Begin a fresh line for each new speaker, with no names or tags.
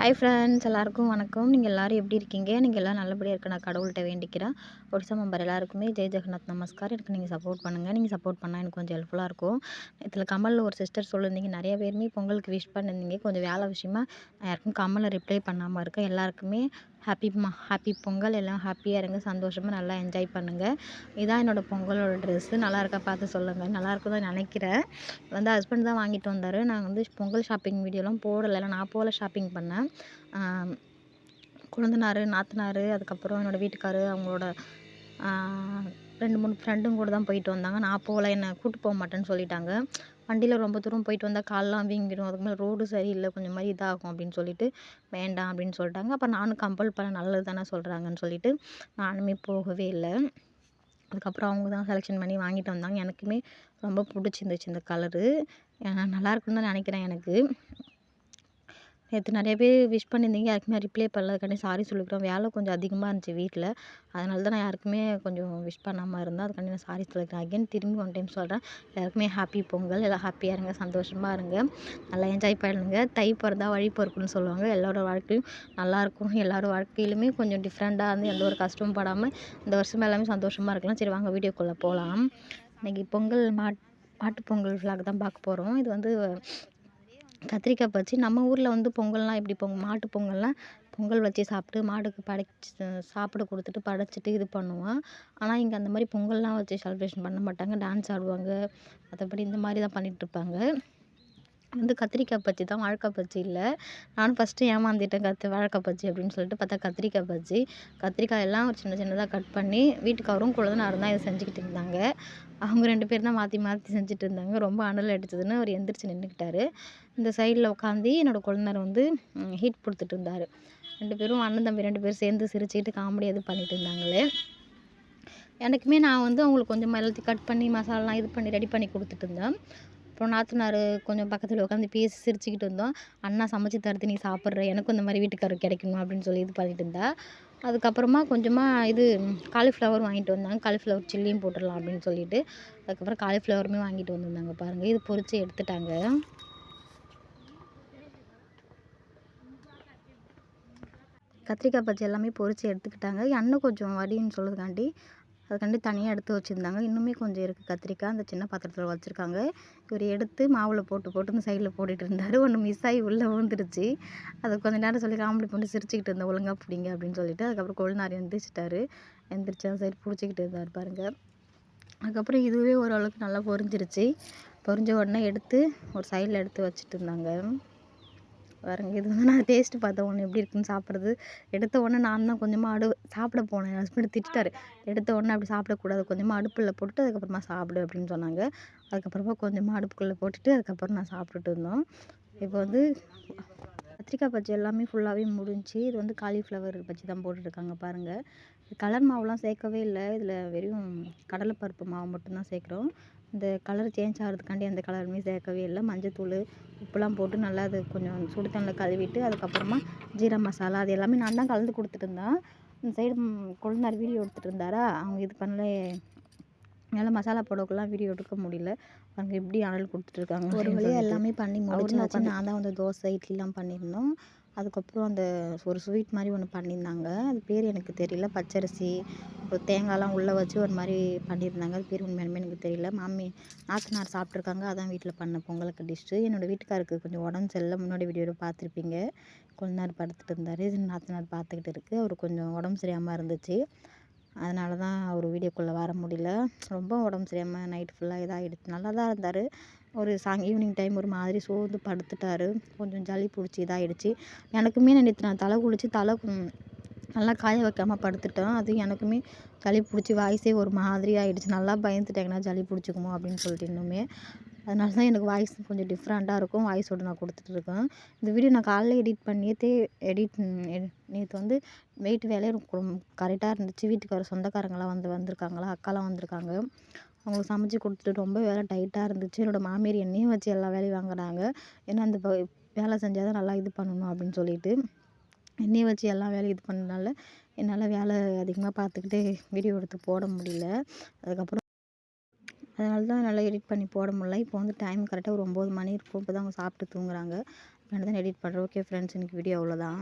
Hi friends எல்லாருக்கும் வணக்கம். நீங்கள் எல்லோரும் எப்படி இருக்கீங்க? நீங்கள் எல்லாம் நல்லபடியாக இருக்க நான் கடவுள்கிட்ட வேண்டிக்கிறேன். ஒடிசா மெம்பர் எல்லாருக்குமே ஜெய் ஜெகநாத் நமஸ்கார். எனக்கு நீங்கள் சப்போர்ட் பண்ணுங்கள் நீங்கள் சப்போர்ட் பண்ணால் எனக்கு கொஞ்சம் ஹெல்ப்ஃபுல்லாக இருக்கும். இதில் கமலில் ஒரு சிஸ்டர் சொல்லியிருந்தீங்க நிறைய பேருமே பொங்கலுக்கு விஷ் பண்ணியிருந்தீங்க கொஞ்சம் வேலை விஷயமா நான் யாருக்கும் கமலில் ரிப்ளை பண்ணாமல் இருக்கேன். எல்லாருக்குமே ஹாப்பி மா ஹாப்பி பொங்கல் எல்லாம் ஹாப்பியாக இருங்க சந்தோஷமாக நல்லா என்ஜாய் பண்ணுங்கள் இதான் என்னோடய பொங்கலோட ட்ரெஸ்ஸு நல்லா இருக்கா பார்த்து சொல்லுங்கள் நல்லா இருக்கும் தான் நினைக்கிறேன். வந்து ஹஸ்பண்ட் தான் வாங்கிட்டு வந்தார். நான் வந்து பொங்கல் ஷாப்பிங் வீடியோலாம் போடலை நான் போகல ஷாப்பிங் பண்ணேன். குழந்தனார் நாத்தனார் அதுக்கப்புறம் என்னோடய வீட்டுக்காரர் அவங்களோட ரெண்டு மூணு ஃப்ரெண்டும் கூட தான் போயிட்டு வந்தாங்க. நான் போகல என்னை கூப்பிட்டு போக மாட்டேன்னு சொல்லிட்டாங்க. வண்டியில் ரொம்ப தூரம் போயிட்டு வந்தால் கால்லாம் வீங்கிடும். அதுக்கு மேலே ரோடு சரியில்லை கொஞ்சம் மாதிரி இதாகும் அப்படின்னு சொல்லிட்டு வேண்டாம் அப்படின்னு சொல்லிட்டாங்க. அப்போ நானும் கம்பல் பண்ண நல்லது தானே சொல்கிறாங்கன்னு சொல்லிட்டு நானுமே போகவே இல்லை. அதுக்கப்புறம் அவங்க தான் செலெக்ஷன் பண்ணி வாங்கிட்டு வந்தாங்க. எனக்குமே ரொம்ப பிடிச்சிருந்துச்சு இந்த கலரு நல்லா இருக்குன்னு தான் நினைக்கிறேன் எனக்கு. நேற்று நிறைய பேர் விஷ் பண்ணியிருந்தீங்க. யாருக்குமே ரிப்ளை பண்ணல. சாரி சொல்லிக்கிறோம். வேலை கொஞ்சம் அதிகமாக இருந்துச்சு வீட்டில் அதனால தான் நான் யாருக்குமே கொஞ்சம் விஷ் பண்ணாமல் இருந்தேன். அதுக்காண்டி நான் சாரி சொல்லிக்கிறேன். அகைன் திரும்பி ஒன் டைம் சொல்கிறேன் எல்லாருக்குமே ஹாப்பி பொங்கல். எல்லாம் ஹாப்பியாக இருங்க. சந்தோஷமாக இருங்க. நல்லா என்ஜாய் பண்ணுங்க. தை பிறந்தா வழி பொறுப்புன்னு சொல்லுவாங்க. எல்லாரோட வாழ்க்கையும் நல்லாயிருக்கும் எல்லோரும் வாழ்க்கையிலுமே கொஞ்சம் டிஃப்ரெண்ட்டாக இருந்து எந்த ஒரு கஷ்டமும் படாமல் இந்த வருஷம் எல்லாமே சந்தோஷமாக இருக்கலாம். சரி வாங்க வீடியோக்குள்ளே போகலாம் இன்றைக்கி பொங்கல் மாட் மாட்டுப்பொங்கல் பொங்கல் தான் பார்க்க போகிறோம் இது வந்து கத்திரிக்காய் வச்சு நம்ம ஊரில் வந்து பொங்கல்லாம் எப்படி பொங் மாட்டு பொங்கல்லாம் பொங்கல் வச்சு சாப்பிட்டு மாடுக்கு படைச்சி சாப்பிட கொடுத்துட்டு படைச்சிட்டு இது பண்ணுவோம். ஆனால் இங்கே அந்த மாதிரி பொங்கல்லாம் வச்சு செலிப்ரேஷன் பண்ண மாட்டாங்க. டான்ஸ் ஆடுவாங்க. மற்றபடி இந்த மாதிரி தான் பண்ணிகிட்ருப்பாங்க வந்து கத்திரிக்காய் பஜ்ஜி தான். வாழைக்காய் பஜ்ஜி இல்லை. நானும் ஃபஸ்ட்டு ஏமாந்துட்டேன் கத்து வாழைக்காய் பஜ்ஜி அப்படின்னு சொல்லிட்டு பார்த்தா கத்திரிக்காய் பஜ்ஜி. கத்திரிக்காய் எல்லாம் ஒரு சின்ன சின்னதாக கட் பண்ணி வீட்டுக்காரும் குழந்தைனாரும் தான் இதை செஞ்சுக்கிட்டு இருந்தாங்க. அவங்க ரெண்டு பேர் தான் மாற்றி மாற்றி செஞ்சுட்டு இருந்தாங்க. ரொம்ப அனல் அடிச்சதுன்னு அவர் எந்திரிச்சு நின்றுக்கிட்டாரு இந்த சைடில் உட்காந்து என்னோடய கொழுந்தனார் வந்து ஹீட் கொடுத்துட்டு இருந்தார். ரெண்டு பேரும் அண்ணன் தம்பி ரெண்டு பேரும் சேர்ந்து சிரிச்சுக்கிட்டு காமெடி இது பண்ணிட்டு இருந்தாங்களே. எனக்குமே நான் வந்து அவங்களுக்கு கொஞ்சம் எல்லாத்தையும் கட் பண்ணி மசாலாலாம் இது பண்ணி ரெடி பண்ணி கொடுத்துட்டு இருந்தேன். அப்புறம் நாத்தனார் கொஞ்சம் பக்கத்தில் உட்காந்து பேசி சிரிச்சுக்கிட்டு இருந்தோம். அண்ணா சமைச்சு தரது நீ சாப்பிட்ற எனக்கும் இந்த மாதிரி வீட்டுக்காரர் கிடைக்கணும் அப்படின்னு சொல்லி இது பண்ணிட்டு இருந்தா. அதுக்கப்புறமா கொஞ்சமாக இது காலிஃப்ளவர் வாங்கிட்டு வந்தாங்க. காலிஃப்ளவர் சில்லியும் போட்டுடலாம் அப்படின்னு சொல்லிட்டு அதுக்கப்புறம் காலிஃப்ளவருமே வாங்கிட்டு வந்திருந்தாங்க பாருங்கள் இது பொறிச்சு எடுத்துட்டாங்க. கத்திரிக்காய் பச்சை எல்லாமே பொறிச்சு எடுத்துக்கிட்டாங்க. எண்ணெய் கொஞ்சம் வடின்னு சொல்லுதுக்காண்டி அதுக்காண்டி தனியாக எடுத்து வச்சுருந்தாங்க. இன்னுமே கொஞ்சம் இருக்குது கத்திரிக்காய் அந்த சின்ன பாத்திரத்தில் வச்சுருக்காங்க. இவர் எடுத்து மாவில் போட்டு போட்டு இந்த சைடில் போட்டுட்டு இருந்தார். ஒன்று மிஸ் ஆகி உள்ளே விழுந்துருச்சு. அது கொஞ்ச நேரம் சொல்லி காமெடி பண்ணி சிரிச்சுக்கிட்டு இருந்தேன் ஒழுங்காக பிடிங்க அப்படின்னு சொல்லிட்டு அதுக்கப்புறம் கொழுநாரி எந்திரிச்சிட்டாரு. அந்த சைடு பிடிச்சிக்கிட்டு இருந்தார் பாருங்கள் அதுக்கப்புறம் இதுவே ஓரளவுக்கு நல்லா பொரிஞ்சிருச்சு. பொரிஞ்ச உடனே எடுத்து ஒரு சைடில் எடுத்து வச்சுட்டு இருந்தாங்க. பாருங்கள் இது வந்து நான் டேஸ்ட்டு பார்த்த உடனே எப்படி இருக்குன்னு சாப்பிட்றது. எடுத்த உடனே நான் தான் கொஞ்சமாக அடு சாப்பிட போனேன். என் ஹஸ்பண்ட் திட்டாரு எடுத்த உடனே அப்படி சாப்பிடக்கூடாது. கொஞ்சமாக அடுப்பில் போட்டு அதுக்கப்புறமா சாப்பிடு அப்படின்னு சொன்னாங்க. அதுக்கப்புறமா கொஞ்சமாக அடுப்புக்குள்ளே போட்டுட்டு அதுக்கப்புறம் நான் சாப்பிட்டுட்டு இருந்தோம். இப்போ வந்து கத்திரிக்காய் பஜ்ஜி எல்லாமே ஃபுல்லாகவே முடிஞ்சு இது வந்து காலிஃப்ளவர் பஜ்ஜி தான் போட்டுட்ருக்காங்க பாருங்கள் கலர் மாவுலாம் சேர்க்கவே இல்லை. இதில் வெறும் கடலைப்பருப்பு மாவு மட்டும்தான் சேர்க்குறோம். இந்த கலர் சேஞ்ச் ஆகிறதுக்காண்டி எந்த கலருமே சேர்க்கவே இல்லை. மஞ்சத்தூள் உப்புலாம் போட்டு நல்லா அது கொஞ்சம் சுடு தண்ணியில் கழுவிட்டு அதுக்கப்புறமா ஜீரா மசாலா அது எல்லாமே நான் தான் கலந்து கொடுத்துட்டு இருந்தேன். இந்த சைடு கொழுந்தார் வீடியோ எடுத்துகிட்டு இருந்தாரா? அவங்க இது பண்ணல. என்னால் மசாலா போடக்கெல்லாம் வீடியோ எடுக்க முடியல. அவங்க எப்படி அனல் கொடுத்துட்ருக்காங்க ஒரு வழியாக எல்லாமே பண்ணி முடிச்சு நான் தான் வந்து தோசை இட்லிலாம் பண்ணியிருந்தோம். அதுக்கப்புறம் அந்த ஒரு ஸ்வீட் மாதிரி ஒன்று பண்ணியிருந்தாங்க. அது பேர் எனக்கு தெரியல. பச்சரிசி அப்புறம் தேங்காய்லாம் உள்ளே வச்சு ஒரு மாதிரி பண்ணியிருந்தாங்க. அது பேர் உண்மையாலுமே எனக்கு தெரியல. மாமி நாத்தனார் சாப்பிட்ருக்காங்க அதான் வீட்டில் பண்ண பொங்கலுக்கு டிஷ்ஷு என்னோடய வீட்டுக்காருக்கு கொஞ்சம் உடம்பு சரியில்லை. முன்னாடி வீடியோவில் பார்த்துருப்பீங்க. கொஞ்ச நேரம் படுத்துட்டு இருந்தார். இது நாத்தனார் பார்த்துக்கிட்டு இருக்குது அவர் கொஞ்சம் உடம்பு சரியாமல் இருந்துச்சு. அதனால தான் அவர் வீடியோக்குள்ளே வர முடியல. ரொம்ப உடம்பு சரியாமல் நைட் ஃபுல்லாக இதாகிடுச்சு நல்லா தான் இருந்தார். ஒரு சாங் ஈவினிங் டைம் ஒரு மாதிரி சோர்ந்து படுத்துட்டார். கொஞ்சம் ஜளி பிடிச்சி இதாகிடுச்சு எனக்குமே நேற்று நான் தலை குளித்து தலை நல்லா காய வைக்காமல் படுத்துட்டேன். அது எனக்குமே சளி பிடிச்சி வாய்ஸே ஒரு மாதிரி ஆகிடுச்சி நல்லா பயந்துட்டேங்கன்னா ஜளி பிடிச்சிக்குமோ அப்படின்னு சொல்லிட்டு இன்னுமே. அதனால தான் எனக்கு வாய்ஸ் கொஞ்சம் டிஃப்ரெண்ட்டாக இருக்கும். வாய்ஸோடு நான் கொடுத்துட்ருக்கேன் இந்த வீடியோ நான் காலைல எடிட் பண்ணியே எடிட் நேற்று வந்து வெயிட் வேலையே கரெக்டாக இருந்துச்சு. வீட்டுக்கு வர சொந்தக்காரங்களாம் வந்து வந்திருக்காங்களா? அக்காலாம் வந்திருக்காங்க. அவங்களுக்கு சமைச்சி கொடுத்துட்டு ரொம்ப வேலை டைட்டாக இருந்துச்சு. என்னோடய மாமியார் என்னையும் வச்சு எல்லா வேலையும் வாங்கினாங்க ஏன்னா அந்த வேலை செஞ்சால் தான் நல்லா இது பண்ணணும் அப்படின்னு சொல்லிட்டு என்னையும் வச்சு எல்லா வேலையும் இது பண்ணனால என்னால் வேலை அதிகமாக பார்த்துக்கிட்டு வீடியோ எடுத்து போட முடியல. அதுக்கப்புறம் அதனால தான் என்னால் எடிட் பண்ணி போட முடியல. இப்போ வந்து டைம் கரெக்டாக ஒரு ஒம்பது மணி இருக்கும். இப்போ தான் அவங்க சாப்பிட்டு தூங்குறாங்க. இப்போ தான் எடிட் பண்ணுறேன் ஓகே ஃப்ரெண்ட்ஸ் எனக்கு வீடியோ அவ்வளோதான்